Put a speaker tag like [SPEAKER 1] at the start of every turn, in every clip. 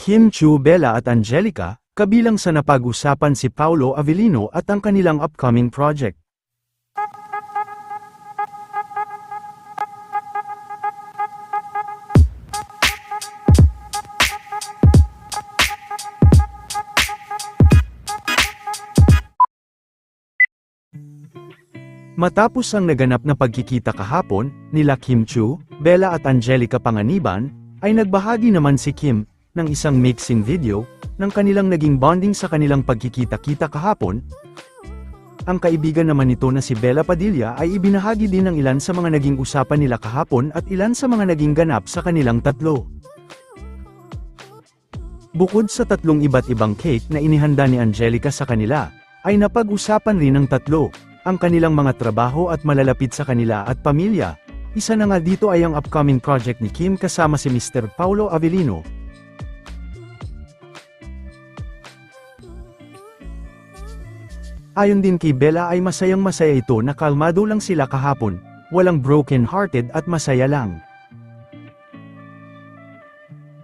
[SPEAKER 1] Kim Chu Bella at Angelica, kabilang sa napag-usapan si Paulo Avellino at ang kanilang upcoming project. Matapos ang naganap na pagkikita kahapon, nila Kim Chu, Bella at Angelica Panganiban, ay nagbahagi naman si Kim, ng isang mixing video, ng kanilang naging bonding sa kanilang pagkikita-kita kahapon. Ang kaibigan naman nito na si Bella Padilla ay ibinahagi din ng ilan sa mga naging usapan nila kahapon at ilan sa mga naging ganap sa kanilang tatlo. Bukod sa tatlong iba't ibang cake na inihanda ni Angelica sa kanila, ay napag-usapan rin ng tatlo, ang kanilang mga trabaho at malalapit sa kanila at pamilya. Isa na nga dito ay ang upcoming project ni Kim kasama si Mr. Paulo Avellino. Ayon din kay Bella ay masayang masaya ito na kalmado lang sila kahapon, walang broken hearted at masaya lang.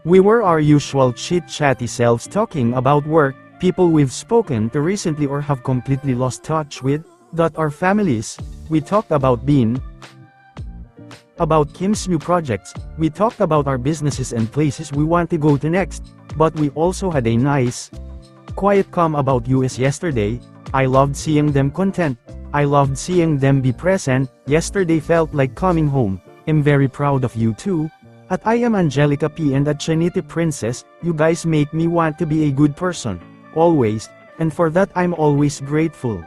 [SPEAKER 1] We were our usual chit-chatty selves talking about work, people we've spoken to recently or have completely lost touch with, that our families, we talked about being, about Kim's new projects, we talked about our businesses and places we want to go to next, but we also had a nice, quiet calm about US yesterday, I loved seeing them content, I loved seeing them be present, yesterday felt like coming home, am very proud of you too, at I am Angelica P and at Trinity Princess, you guys make me want to be a good person, always, and for that I'm always grateful.